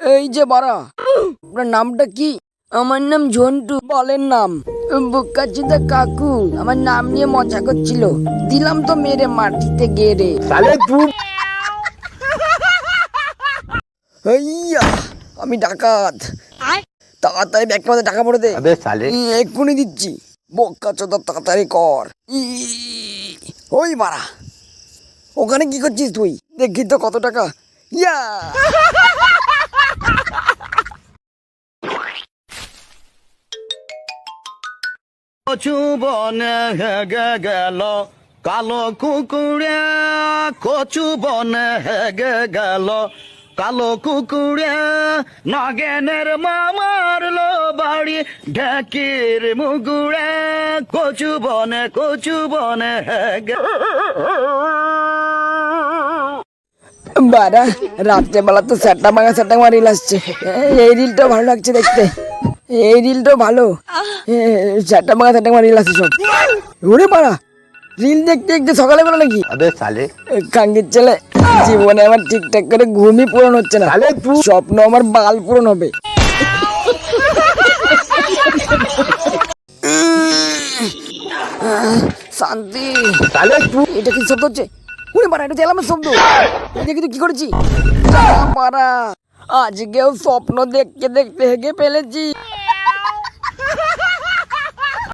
এই যে বারা আপনার নামটা কি? আমার নাম ঝন্টু বলেন নাম। বুকাচিদা কাকু আমার নাম নিয়ে মজা করছিল। দিলাম তো মেরে মাটিতে গেড়ে। হইয়া আমি ডাকাত। তাড়াতাড়ি ব্যাগ মধ্যে টাকা পড়ে দে। এক্ষুনি দিচ্ছি। বক্কা চোদা তাড়াতাড়ি কর। ওই মারা ওখানে কি করছিস তুই? দেখি তো কত টাকা। ইয়া! কচু বনে হেগে গেল। কালো কুকুরে কচু বনে হেগে গেল। কালো কুকুরে নাগেনের মামারলো বাড়ি ঢাকির মুগুড়ে কচু বনে কচু বনে বারা রাত্রেবেলা তো স্যাটটা মাঙা স্যাটটা মারা রিল আসছে। এই রিলটা ভালো লাগছে দেখতে। এই রিলটা ভালো। চারটা মাখা চারটা রিল আছে সব। ওরে পাড়া রিল দেখতে দেখতে সকালে বেলা নাকি আবে সালে কাঙ্গির ছেলে জীবনে আমার ঠিকঠাক করে ঘুমই পূরণ হচ্ছে না। স্বপ্ন আমার বাল পূরণ হবে। শান্তি। তাহলে এটা কি শব্দ হচ্ছে? উনি মারা এটা জেলামের শব্দ। কি করেছি পাড়া আজকেও স্বপ্ন দেখতে দেখতে হেগে ফেলেছি